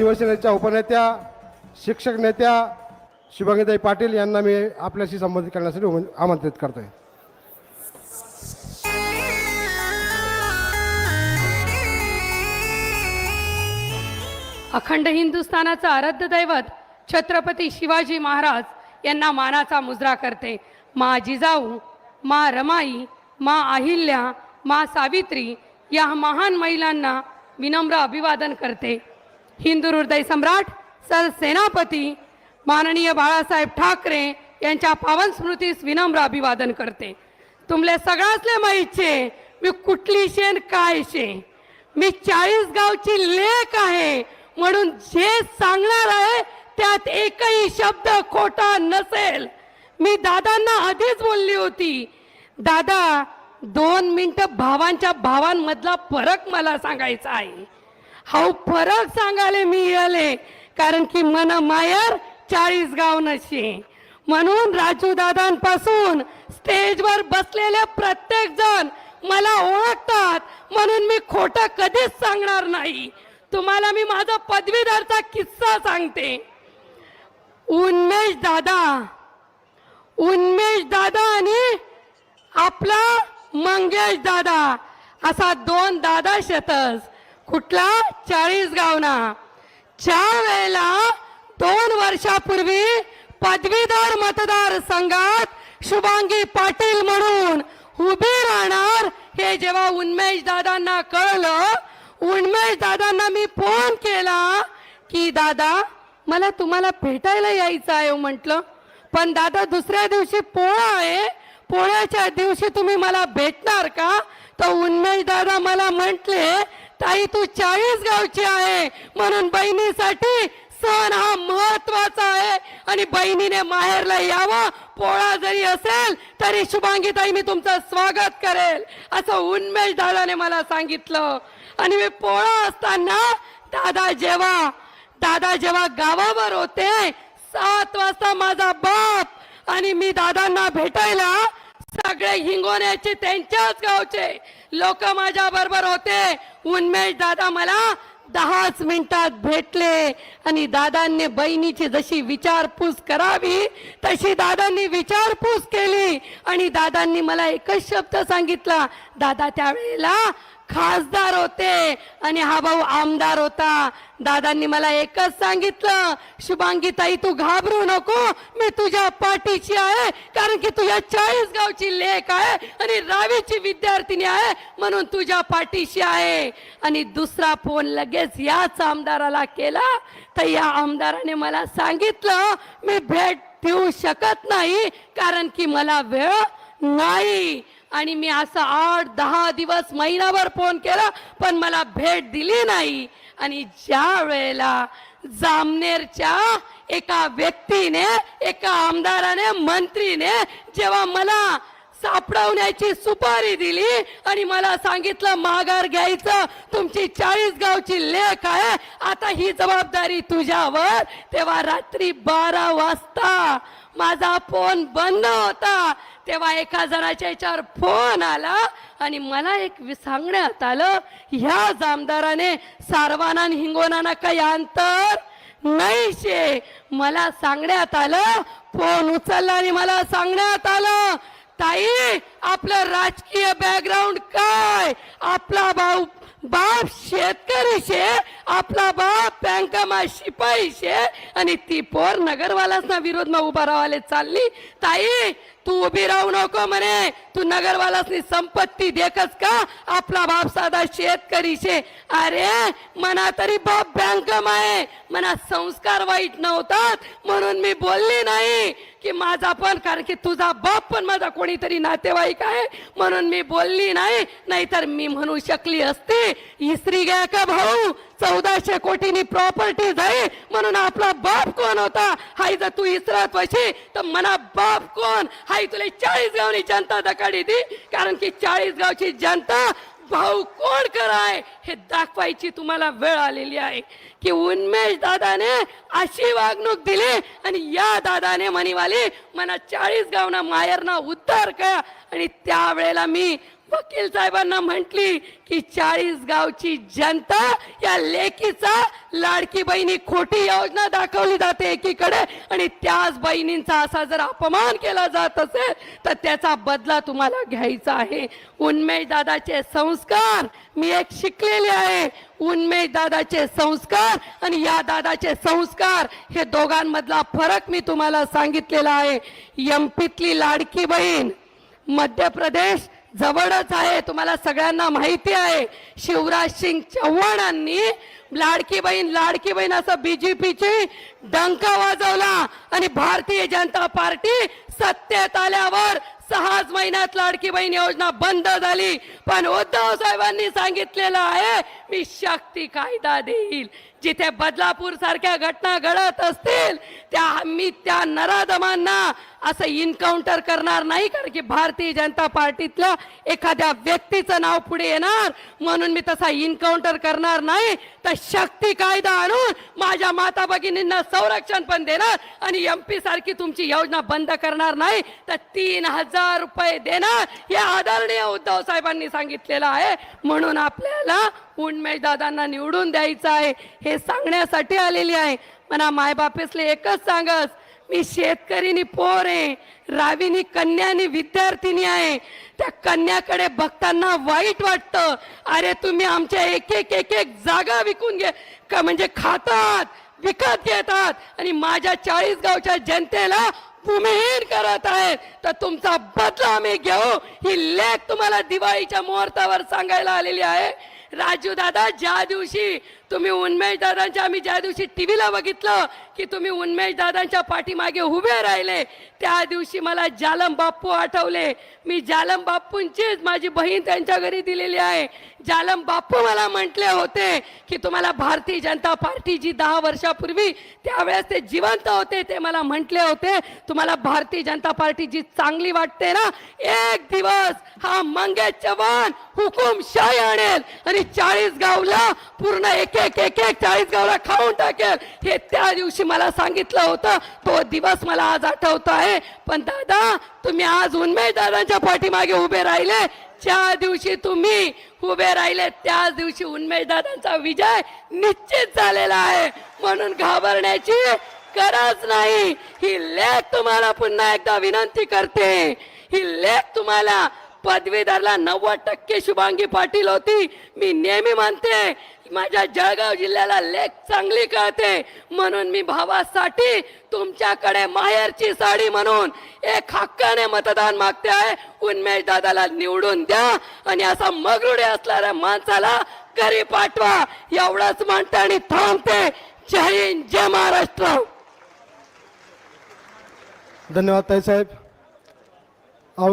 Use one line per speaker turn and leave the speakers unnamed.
शिवसेनेच्या उपनेत्या शिक्षक नेत्या शुभांगीताई पाटील यांना मी आपल्याशी संबोधित करण्यासाठी आमंत्रित करतोय.
अखंड हिंदुस्थानाचं आराध्य दैवत छत्रपती शिवाजी महाराज यांना मानाचा मुजरा करते. मा जिजाऊ मा रमाई मा अहिल्या मा सावित्री या महान महिलांना विनम्र अभिवादन करते. हिंदू हृदय सम्राट सरसेनापती माननीय बाळासाहेब ठाकरे यांच्या पावन स्मृतीस विनम्र अभिवादन करते. तुमले सगळ्याचले माहितचे मी कुठली शेन काय शे मी चाळीस गावची लेख आहे म्हणून जे सांगणार आहे त्यात एकही शब्द खोटा नसेल. मी दादांना आधीच बोलली होती दादा दोन मिनटं भावांच्या भावांमधला फरक मला सांगायचा आहे. हा फरक सांगायला मी आले कारण की मन मायर चाळीस गाव नशी. म्हणून राजू दादांपासून स्टेजवर बसलेले प्रत्येक जण मला ओळखतात. म्हणून मी खोटं कधीच सांगणार नाही. तुम्हाला मी माझा पदवीधरचा किस्सा सांगते. उन्मेश दादा. उन्मेष दादा आणि आपला मंगेश दादा. असा दोन दादा शेतस. कुठला? चाळीस गावना चार वेळेला दोन वर्षापूर्वी पदवीधर मतदार संघात शुभांगी पाटील म्हणून उभी राहणार हे जेव्हा उन्मेश दादांना कळलं उन्मेश दादांना मी फोन केला की दादा मला तुम्हाला भेटायला यायचं आहे म्हटलं. पण दादा दुसऱ्या दिवशी पोळा आहे. पोळ्याच्या दिवशी तुम्ही मला भेटणार का? तर उन्मेश दादा मला म्हटले ताई तू चाळीस गावची आहे. म्हणून बहिणीसाठी सण हा महत्त्वाचा आहे. आणि बहिणीने माहेरला यावं पोळा जरी असेल तरी शुभांगी ताई मी तुमचं स्वागत करेल. असं उन्मेष दादाने मला सांगितलं. आणि मी पोळा असताना दादा जेव्हा दादा जेव्हा गावावर होते सात वाजता माझा बाप आणि मी दादांना भेटायला सगळे हिंगोण्याचे त्यांच्याच गावचे. लोक माझ्या बरोबर होते. उन्मेष दादा मला दहाच मिनिटात भेटले. आणि दादांनी बहिणीची जशी विचारपूस करावी तशी दादांनी विचारपूस केली. आणि दादांनी मला एकच शब्द सांगितला दादा त्यावेळेला खासदार होते आणि हा भाऊ आमदार होता. दादांनी मला एकच सांगितलं शुभांगी ताई तू घाबरू नको. मी तुझ्या पाठीशी आहे कारण की तुझ्या चाळीस गावची लेख आहे आणि रावीची विद्यार्थिनी आहे म्हणून तुझ्या पाठीशी आहे. आणि दुसरा फोन लगेच याच आमदाराला केला तर या आमदाराने मला सांगितलं मी भेट देऊ शकत नाही कारण की मला वेळ नाही. आणि मी असं आठ दहा दिवस महिनाभर फोन केला पण मला भेट दिली नाही. आणि ज्या वेळेला जामनेरच्या एका व्यक्तीने एका आमदाराने मंत्रीने जेव्हा मला सापडवण्याची सुपारी दिली आणि मला सांगितलं माघार घ्यायचं तुमची चाळीस गावची लेख आहे आता ही जबाबदारी तुझ्यावर. तेव्हा रात्री बारा वाजता माझा फोन बंद होता. तेव्हा एका जणाच्या याच्यावर फोन आला आणि मला एक वि- सांगण्यात आलं ह्या जामदाराने सारवाना हिंगोनाना काही अंतर नाही शे मला सांगण्यात आलं फोन उचलला आणि मला सांगण्यात आलं ताई आपलं राजकीय बॅकग्राऊंड काय? आपला भाऊ बाप शेतकरी शे आपला बाप बँकामा शिपाई शे आणि ती पोर नगरवालासना विरोधमा उभा राहायला चालली. ताई तू उभी राहू नको म्हणे. तू नगरवालासनी संपत्ती देखस का? आपला बाप साधा शेतकरी शे अरे मना तरी बाप बँकम आहे. मना संस्कार वाईट नव्हतात. म्हणून मी बोलली नाही. की माझा पण कारण की तुझा बाप पण माझा कोणीतरी नातेवाईक आहे म्हणून मी बोलली नाही नाहीतर मी म्हणू शकली असते. इसरी गया का भाऊ? चौदाशे कोटीनी प्रॉपर्टी आहे म्हणून आपला बाप कोण होता? हाय जर तू इसरत वशी तर मना बाप कोण? हाय तुला चाळीस गावनी जनता दकाडी दी कारण की चाळीस गावची जनता भाऊ कोण कराय? हे दाखवायची तुम्हाला वेळ आलेली आहे की उन्मेष दादाने अशी वागणूक दिली आणि या दादाने मनीवाली मना चाळीस गावना मायरना उद्धार करा. आणि त्यावेळेला मी वकील साहेबांना म्हटली की चाळीस गावची जनता या लेकीचा लाडकी बहिणी खोटी योजना दाखवली जाते एकीकडे आणि त्याच बहिणींचा असा जर अपमान केला जात असेल तर त्याचा बदला तुम्हाला घ्यायचा आहे. उन्मेष दादाचे संस्कार मी एक शिकलेले आहे. उन्मेष दादाचे संस्कार आणि या दादाचे संस्कार हे दोघांमधला फरक मी तुम्हाला सांगितलेला आहे. यमपीतली लाडकी बहीण मध्य प्रदेश जवळच आहे तुम्हाला सगळ्यांना माहिती आहे. शिवराज सिंग चव्हाणांनी लाडकी बहीण लाडकी बहीण असं बीजेपीची डंका वाजवला आणि भारतीय जनता पार्टी सत्तेत आल्यावर सहाच महिन्यात लाडकी बहीण योजना बंद झाली. पण उद्धव साहेबांनी सांगितलेलं आहे मी शक्ती कायदा देईल. जिथे बदलापूर सारख्या घटना घडत असतील त्या मी त्या नराधमांना असं इन्काउंटर करणार नाही कारण की भारतीय जनता पार्टीतल्या एखाद्या व्यक्तीचं नाव पुढे येणार. म्हणून मी तसा इन्काउंटर करणार नाही. तर शक्ती कायदा आणून माझ्या माता भगिनींना संरक्षण पण देणार आणि एमपी सारखी तुमची योजना बंद करणार नाही. तर तीन हजार रुपये देणार हे आदरणीय उद्धव साहेबांनी सांगितलेलं आहे. म्हणून आपल्याला उन्मेष दादांना निवडून द्यायचं आहे हे सांगण्यासाठी आलेली आहे. म्हणा मायबापेसले एकच सांगस मी शेतकरीनी पोर आहे रावीनी कन्यानी विद्यार्थिनी आहे. त्या कन्याकडे बघताना वाईट वाटतं. अरे तुम्ही आमच्या एक एक एक एक जागा विकून घे. का म्हणजे खातात विकत घेतात. आणि माझ्या चाळीस गावच्या जनतेला भूमिहीन करत आहेत. तर तुमचा बदला आम्ही घेऊ. ही लेख तुम्हाला दिवाळीच्या मुहूर्तावर सांगायला आलेली आहे. राजू दादा ज्या दिवशी तुम्ही उन्मेष दादांच्या आम्ही ज्या दिवशी टीव्हीला बघितलं की तुम्ही उन्मेष दादांच्या पाठीमागे उभे राहिले त्या दिवशी मला जालम बाप्पू आठवले. मी जालम बाप्पूंचीच माझी बहीण त्यांच्या घरी दिलेली आहे. जालम बाप्पू मला म्हटले होते की तुम्हाला भारतीय जनता पार्टी जी दहा वर्षापूर्वी त्यावेळेस ते जिवंत होते ते मला म्हटले होते तुम्हाला भारतीय जनता पार्टी जी चांगली वाटते ना एक दिवस हा मंगेश चव्हाण हुकुमशाही आणेल. आणि चाळीस गावला पूर्ण एक एक एक एक चाळीस गावला खाऊन टाकेल. हे त्या दिवशी मला सांगितलं होतं. तो दिवस मला आज आठवत आहे. पण दादा तुम्ही आज उन्मेष दादांच्या पाठीमागे उभे राहिले. ज्या दिवशी तुम्ही उभे राहिले त्याच दिवशी उन्मेष दादांचा विजय निश्चित झालेला आहे. म्हणून घाबरण्याची गरज नाही. ही लेख तुम्हाला पुन्हा एकदा विनंती करते. ही लेख तुम्हाला पदवीधरला नव्वद टक्के शुभांगी पाटील होती. मी नेहमी म्हणते माझ्या जळगाव जिल्ह्याला लेख चांगली कळते. म्हणून मी भावासाठी तुमच्याकडे माहेरची साडी म्हणून एक हक्काने मतदान मागते आहे. उन्मेश दादाला निवडून द्या आणि असा मगरुडे असणाऱ्या माणसाला घरी पाठवा. एवढंच म्हणते आणि थांबते. जय हिंद जय महाराष्ट्र.
धन्यवाद ताईसाहेब